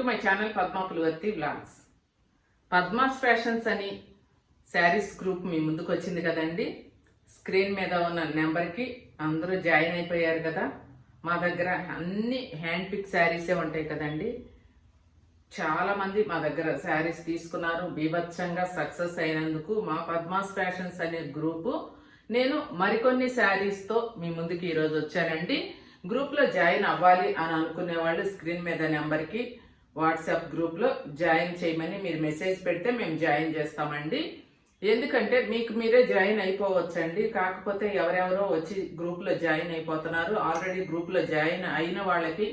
To my channel Padma Pulivarthi blogs Padma's fashions అని saris group మీ ముందుకు వచ్చింది కదండి. స్క్రీన్ మీద ఉన్న నెంబర్కి అందరూ జాయిన్ అయిపోయారు కదా. మా దగ్గర అన్ని హ్యాండ్ పిక్ శారీసే ఉంటాయి కదండి. చాలామంది మా దగ్గర శారీస్ తీసుకున్నారు. బీభత్సంగా సక్సెస్ అయినందుకు మా పద్మాస్ ఫ్యాషన్స్ అనే గ్రూపు నేను మరికొన్ని శారీస్తో మీ ముందుకి ఈరోజు వచ్చానండి. గ్రూప్లో జాయిన్ అవ్వాలి అని అనుకునే వాళ్ళు స్క్రీన్ మీద నెంబర్కి వాట్సాప్ గ్రూప్లో జాయిన్ చేయమని మీరు మెసేజ్ పెడితే మేము జాయిన్ చేస్తామండి. ఎందుకంటే మీకు మీరే జాయిన్ అయిపోవచ్చండి. కాకపోతే ఎవరెవరో వచ్చి గ్రూప్లో జాయిన్ అయిపోతున్నారు. ఆల్రెడీ గ్రూప్లో జాయిన్ అయిన వాళ్ళకి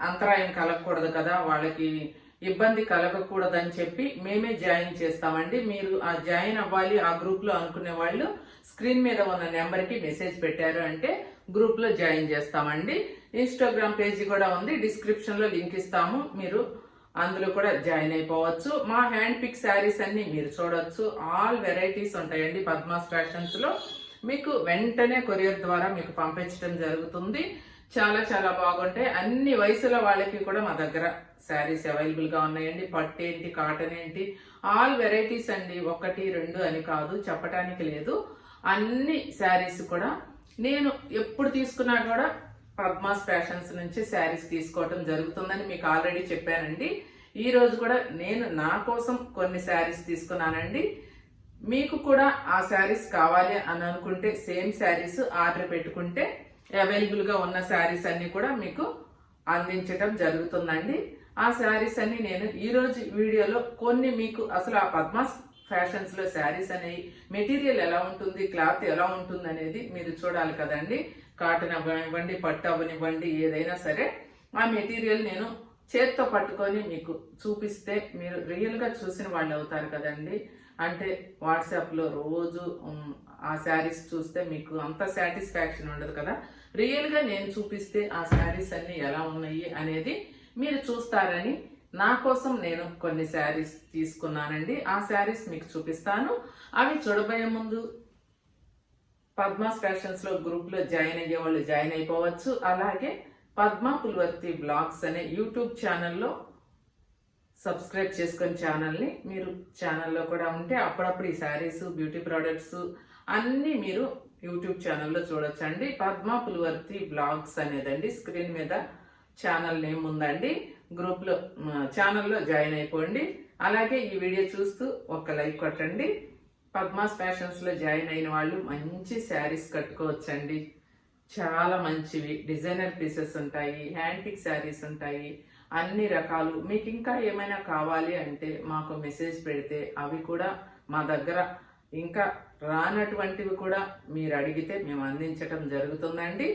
అంతరాయం కలగకూడదు కదా వాళ్ళకి ఇబ్బంది కలగకూడదని చెప్పి మేమే జాయిన్ చేస్తామండి. మీరు ఆ జాయిన్ అవ్వాలి ఆ గ్రూప్లో అనుకునే వాళ్ళు స్క్రీన్ మీద ఉన్న నెంబర్కి మెసేజ్ పెట్టారు అంటే గ్రూప్లో జాయిన్ చేస్తామండి. ఇన్స్టాగ్రామ్ పేజీ కూడా ఉంది డిస్క్రిప్షన్లో లింక్ ఇస్తాము. మీరు అందులో కూడా జాయిన్ అయిపోవచ్చు. మా హ్యాండ్ పిక్ శారీస్ అన్ని మీరు చూడవచ్చు ఆల్ వెరైటీస్ ఉంటాయండి పద్మాస్ ఫ్యాషన్స్లో. మీకు వెంటనే కొరియర్ ద్వారా మీకు పంపించడం జరుగుతుంది. చాలా చాలా బాగుంటాయి. అన్ని వయసుల వాళ్ళకి కూడా మా దగ్గర శారీస్ అవైలబుల్గా ఉన్నాయండి. పట్టు ఏంటి కాటన్ ఏంటి ఆల్ వెరైటీస్ అండి. ఒకటి రెండు అని కాదు చెప్పటానికి లేదు. అన్ని శారీస్ కూడా నేను ఎప్పుడు తీసుకున్నా కూడా పద్మాస్ ఫ్యాషన్స్ నుంచి శారీస్ తీసుకోవటం జరుగుతుందని మీకు ఆల్రెడీ చెప్పానండి. ఈ రోజు కూడా నేను నా కోసం కొన్ని శారీస్ తీసుకున్నానండి. మీకు కూడా ఆ శారీస్ కావాలి అని అనుకుంటే సేమ్ శారీస్ ఆర్డర్ పెట్టుకుంటే అవైలబుల్గా ఉన్న శారీస్ అన్నీ కూడా మీకు అందించటం జరుగుతుందండి. ఆ శారీస్ అన్ని నేను ఈరోజు వీడియోలో కొన్ని మీకు అసలు ఆ పద్మాస్ ఫ్యాషన్స్లో శారీస్ అనేవి మెటీరియల్ ఎలా ఉంటుంది క్లాత్ ఎలా ఉంటుంది అనేది మీరు చూడాలి కదండి. కాటన్ అవ్వనివ్వండి పట్టు అవ్వనివ్వండి ఏదైనా సరే ఆ మెటీరియల్ నేను చేత్తో పట్టుకొని మీకు చూపిస్తే మీరు రియల్గా చూసిన వాళ్ళు అవుతారు కదండి. అంటే వాట్సాప్లో రోజు ఆ శారీస్ చూస్తే మీకు అంత సాటిస్ఫాక్షన్ ఉండదు కదా. రియల్గా నేను చూపిస్తే ఆ శారీస్ అన్ని ఎలా ఉన్నాయి అనేది మీరు చూస్తారని నా కోసం నేను కొన్ని శారీస్ తీసుకున్నానండి. ఆ శారీస్ మీకు చూపిస్తాను. అవి చూడబోయే ముందు పద్మాస్ ఫ్యాషన్స్లో గ్రూప్లో జాయిన్ అయ్యే వాళ్ళు జాయిన్ అయిపోవచ్చు. అలాగే పద్మా పుల్వర్తి బ్లాగ్స్ అనే యూట్యూబ్ ఛానల్లో సబ్స్క్రైబ్ చేసుకుని ఛానల్ని మీరు ఛానల్లో కూడా ఉంటే అప్పుడప్పుడు ఈ శారీస్ బ్యూటీ ప్రోడక్ట్స్ అన్నీ మీరు యూట్యూబ్ ఛానల్లో చూడొచ్చండి. పద్మా పులివర్తి బ్లాగ్స్ అనేదండి. స్క్రీన్ మీద ఛానల్ నేమ్ ఉందండి. గ్రూప్లో ఛానల్లో జాయిన్ అయిపోండి. అలాగే ఈ వీడియో చూస్తూ ఒక లైక్ కొట్టండి. పద్మాస్ ఫ్యాషన్స్లో జాయిన్ అయిన వాళ్ళు మంచి శారీస్ కట్టుకోవచ్చండి. చాలా మంచివి. డిజైనర్ పీసెస్ ఉంటాయి హ్యాంటిక్ శారీస్ ఉంటాయి అన్ని రకాలు. మీకు ఇంకా ఏమైనా కావాలి అంటే మాకు మెసేజ్ పెడితే అవి కూడా మా దగ్గర ఇంకా రానటువంటివి కూడా మీరు అడిగితే మేము అందించటం జరుగుతుందండి.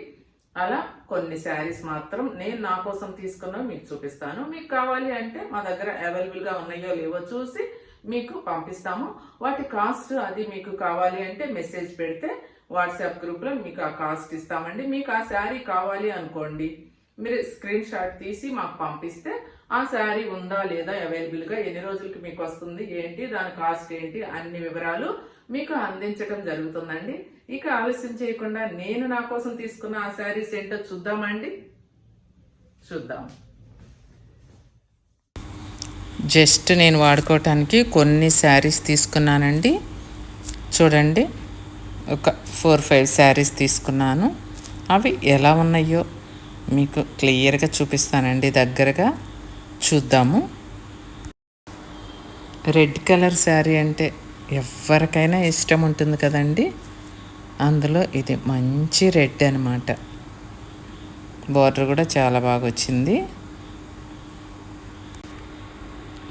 అలా కొన్ని శారీస్ మాత్రం నేను నా కోసం తీసుకున్నవి మీకు చూపిస్తాను. మీకు కావాలి అంటే మా దగ్గర అవైలబుల్గా ఉన్నాయో లేవో చూసి మీకు పంపిస్తాము. వాటి కాస్ట్ అది మీకు కావాలి అంటే మెసేజ్ పెడితే వాట్సాప్ గ్రూప్లో మీకు ఆ కాస్ట్ ఇస్తామండి. మీకు ఆ శారీ కావాలి అనుకోండి మీరు స్క్రీన్ షాట్ తీసి మాకు పంపిస్తే ఆ శారీ ఉందా లేదా అవైలబుల్గా ఎన్ని రోజులకి మీకు వస్తుంది ఏంటి దాని కాస్ట్ ఏంటి అన్ని వివరాలు మీకు అందించడం జరుగుతుందండి. ఇక ఆలస్యం చేయకుండా నేను నా కోసం తీసుకున్న ఆ శారీస్ ఏంటో చూద్దామండి. చూద్దాం. జస్ట్ నేను వాడుకోవటానికి కొన్ని శారీస్ తీసుకున్నానండి. చూడండి ఒక ఫోర్ ఫైవ్ శారీస్ తీసుకున్నాను. అవి ఎలా ఉన్నాయో మీకు క్లియర్గా చూపిస్తానండి దగ్గరగా. చూద్దాము. రెడ్ కలర్ శారీ అంటే ఎవరికైనా ఇష్టం ఉంటుంది కదండి. అందులో ఇది మంచి రెడ్ అనమాట బార్డర్ కూడా చాలా బాగా వచ్చింది.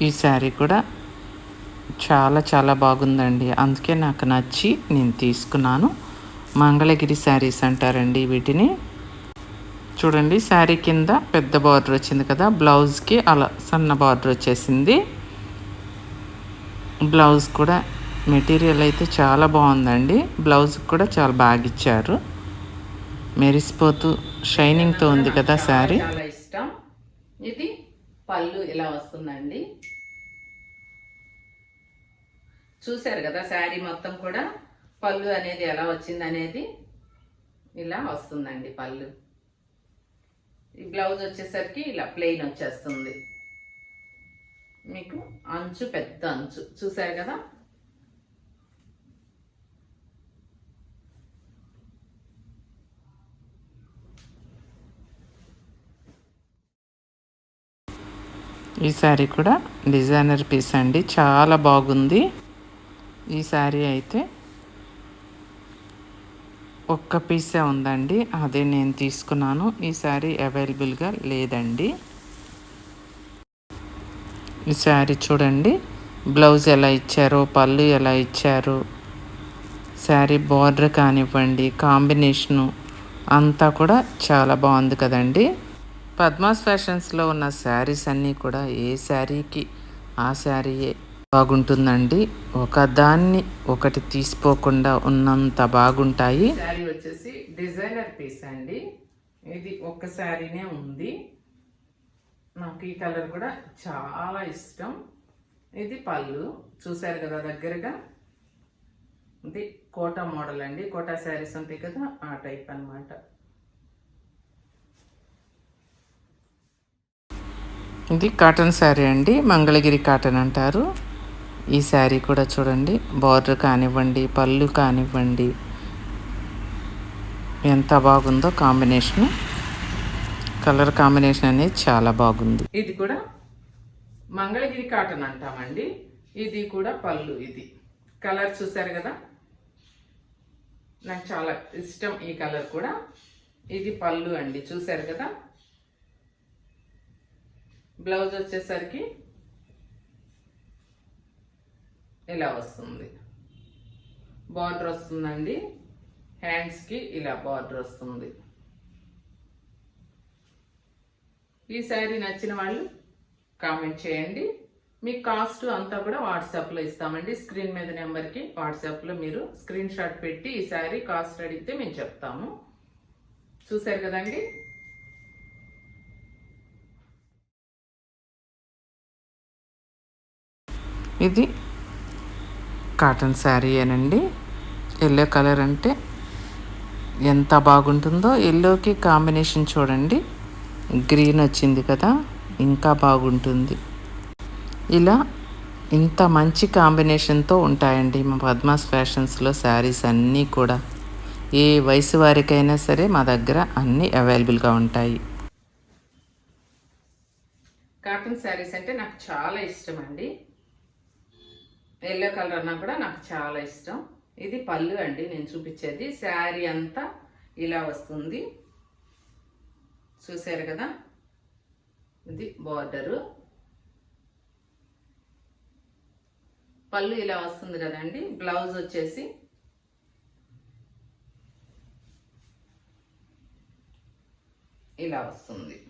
ఈ శారీ కూడా చాలా చాలా బాగుందండి. అందుకే నాకు నచ్చి నేను తీసుకున్నాను. మంగళగిరి శారీస్ అంటారండి వీటిని. చూడండి శారీ కింద పెద్ద బార్డర్ వచ్చింది కదా బ్లౌజ్కి అలా సన్న బార్డర్ వచ్చేసింది. బ్లౌజ్ కూడా మెటీరియల్ అయితే చాలా బాగుందండి. బ్లౌజ్ కూడా చాలా బాగా ఇచ్చారు. మెరిసిపోతూ షైనింగ్తో ఉంది కదా శారీ. చాలా ఇష్టం. ఇది పళ్ళు ఇలా వస్తుందండి. చూశారు కదా శారీ మొత్తం కూడా? పళ్ళు అనేది ఎలా వచ్చింది అనేది ఇలా వస్తుందండి పళ్ళు. ఈ బ్లౌజ్ వచ్చేసరికి ఇలా ప్లెయిన్ వచ్చేస్తుంది. మీకు అంచు పెద్ద అంచు. చూసారు కదా? ఈ శారీ కూడా డిజైనర్ పీస్ అండి. చాలా బాగుంది. ఈ శారీ అయితే ఒక్క పీసే ఉందండి. అదే నేను తీసుకున్నాను. ఈ శారీ అవైలబుల్గా లేదండి. ఈ శారీ చూడండి. బ్లౌజ్ ఎలా ఇచ్చారో పళ్ళు ఎలా ఇచ్చారు. శారీ బార్డర్ కానివ్వండి కాంబినేషను అంతా కూడా చాలా బాగుంది కదండి. పద్మాస్ ఫ్యాషన్స్లో ఉన్న శారీస్ అన్నీ కూడా ఏ శారీకి ఆ శారీయే. బాగుంటుందండి. ఒక దాన్ని ఒకటి తీసిపోకుండా ఉన్నంత బాగుంటాయి. శారీ వచ్చేసి డిజైనర్ పీస్ అండి. ఇది ఒక్క శారీనే ఉంది. నాకు ఈ కలర్ కూడా చాలా ఇష్టం. ఇది పళ్ళు. చూసారు కదా దగ్గరగా? ఇది కోటా మోడల్ అండి. కోటా శారీస్ ఉంటాయి కదా ఆ టైప్ అన్నమాట. ఇది కాటన్ శారీ అండి. మంగళగిరి కాటన్ అంటారు. ఈ శారీ కూడా చూడండి. బార్డర్ కానివ్వండి పళ్ళు కానివ్వండి. ఎంత బాగుందో కాంబినేషన్. కలర్ కాంబినేషన్ అనేది చాలా బాగుంది. ఇది కూడా మంగళగిరి కాటన్ అంటామండి. ఇది కూడా పళ్ళు ఇది. కలర్ చూసారు కదా? నాకు చాలా ఇష్టం ఈ కలర్ కూడా. ఇది పళ్ళు అండి. చూసారు కదా? బ్లౌజ్ వచ్చేసరికి ఇలా వస్తుంది. బార్డర్ వస్తుందండి. హ్యాండ్స్కి ఇలా బార్డర్ వస్తుంది. ఈ శారీ నచ్చిన వాళ్ళు కామెంట్ చేయండి. మీ కాస్ట్ అంతా కూడా వాట్సాప్లో ఇస్తామండి. స్క్రీన్ మీద నెంబర్కి వాట్సాప్లో మీరు స్క్రీన్ షాట్ పెట్టి ఈ శారీ కాస్ట్ అడిగితే మేము చెప్తాము. చూశారు కదండి? ఇది కాటన్ శారీ ఎల్లో కలర్ అంటే ఎంత బాగుంటుందో ఎల్లోకి కాంబినేషన్ చూడండి. గ్రీన్ వచ్చింది కదా ఇంకా బాగుంటుంది. ఇలా ఇంత మంచి కాంబినేషన్తో ఉంటాయండి మా పద్మాస్ ఫ్యాషన్స్లో శారీస్ అన్నీ కూడా. ఏ వయసు వారికైనా సరే మా దగ్గర అన్నీ అవైలబుల్గా ఉంటాయి. కాటన్ శారీస్ అంటే నాకు చాలా ఇష్టం అండి ఎల్లో కలర్ అన్నా కూడా నాకు చాలా ఇష్టం. ఇది పళ్ళు అండి నేను చూపించేది. శారీ అంతా ఇలా వస్తుంది. చూసారు కదా? ఇది బార్డరు. పళ్ళు ఇలా వస్తుంది కదండి బ్లౌజ్ వచ్చేసి. ఇలా వస్తుంది.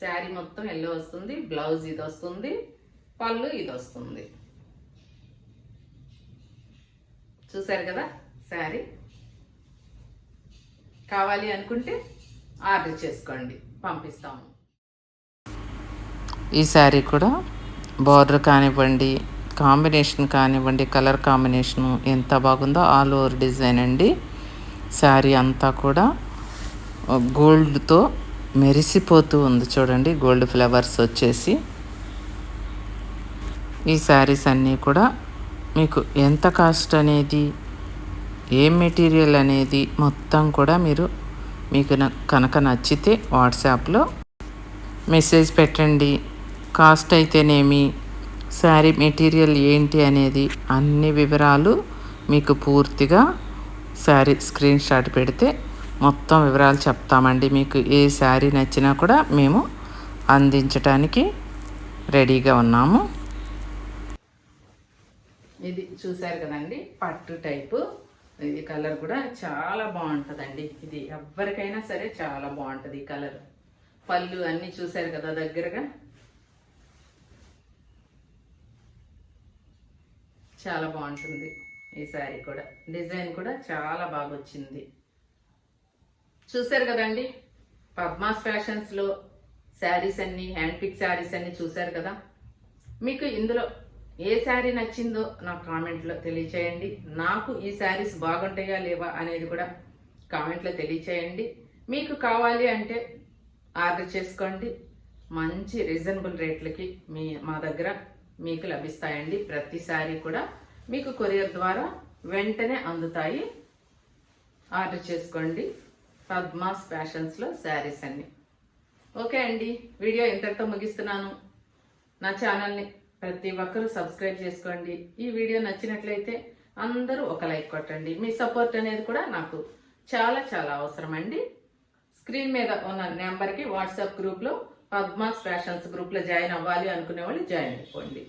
శారీ మొత్తం ఎల్లో వస్తుంది బ్లౌజ్ ఇది వస్తుంది. పళ్ళు ఇది వస్తుంది చూసారు కదా? శారీ. కావాలి అనుకుంటే ఆర్డర్ చేసుకోండి. పంపిస్తాము. ఈ శారీ కూడా బార్డర్ కానివ్వండి కాంబినేషన్ కానివ్వండి కలర్ కాంబినేషను ఎంత బాగుందో ఆల్ ఓవర్ డిజైన్ అండి. శారీ అంతా కూడా గోల్డ్తో మెరిసిపోతూ ఉంది చూడండి. గోల్డ్ ఫ్లవర్స్ వచ్చేసి. ఈ శారీస్ అన్నీ కూడా మీకు ఎంత కాస్ట్ అనేది ఏ మెటీరియల్ అనేది మొత్తం కూడా మీరు మీకు కనుక నచ్చితే వాట్సాప్లో మెసేజ్ పెట్టండి. కాస్ట్ అయితేనేమి శారీ మెటీరియల్ ఏంటి అనేది అన్ని వివరాలు మీకు పూర్తిగా శారీ స్క్రీన్ షాట్ పెడితే మొత్తం వివరాలు చెప్తామండి. మీకు ఏ శారీ నచ్చినా కూడా మేము అందించటానికి రెడీగా ఉన్నాము. ఇది చూసారు కదండి పట్టు టైపు. ఇది కలర్ కూడా చాలా బాగుంటుందండి. ఇది ఎవరికైనా సరే చాలా బాగుంటుంది ఈ కలర్. పళ్ళు అన్నీ చూసారు కదా దగ్గరగా? చాలా బాగుంటుంది ఈ శారీ కూడా. డిజైన్ కూడా చాలా బాగా వచ్చింది చూసారు కదండి పద్మాస్ ఫ్యాషన్స్లో శారీస్ అన్ని హ్యాండ్ పిక్ శారీస్ అన్ని చూసారు కదా? మీకు ఇందులో ఏ శారీ నచ్చిందో నా కామెంట్లో తెలియచేయండి. నాకు ఈ శారీస్ బాగుంటాయా లేవా అనేది కూడా కామెంట్లో తెలియచేయండి. మీకు కావాలి అంటే ఆర్డర్ చేసుకోండి. మంచి రీజనబుల్ రేట్లకి మీ మా దగ్గర మీకు లభిస్తాయండి. ప్రతిసారి కూడా మీకు కొరియర్ ద్వారా వెంటనే అందుతాయి. ఆర్డర్ చేసుకోండి. పద్మాస్ ఫ్యాషన్స్లో శారీస్ అన్ని. ఓకే అండి. వీడియో ఇంతటితో ముగిస్తున్నాను. నా ఛానల్ని ప్రతి ఒక్కరూ సబ్స్క్రైబ్ చేసుకోండి. ఈ వీడియో నచ్చినట్లయితే అందరూ ఒక లైక్ కొట్టండి. మీ సపోర్ట్ అనేది కూడా నాకు చాలా చాలా అవసరం అండి స్క్రీన్ మీద ఉన్న నెంబర్కి వాట్సాప్ గ్రూప్లో పద్మాస్ ఫ్యాషన్స్ గ్రూప్లో జాయిన్ అవ్వాలి అనుకునే వాళ్ళు జాయిన్ అయిపోండి.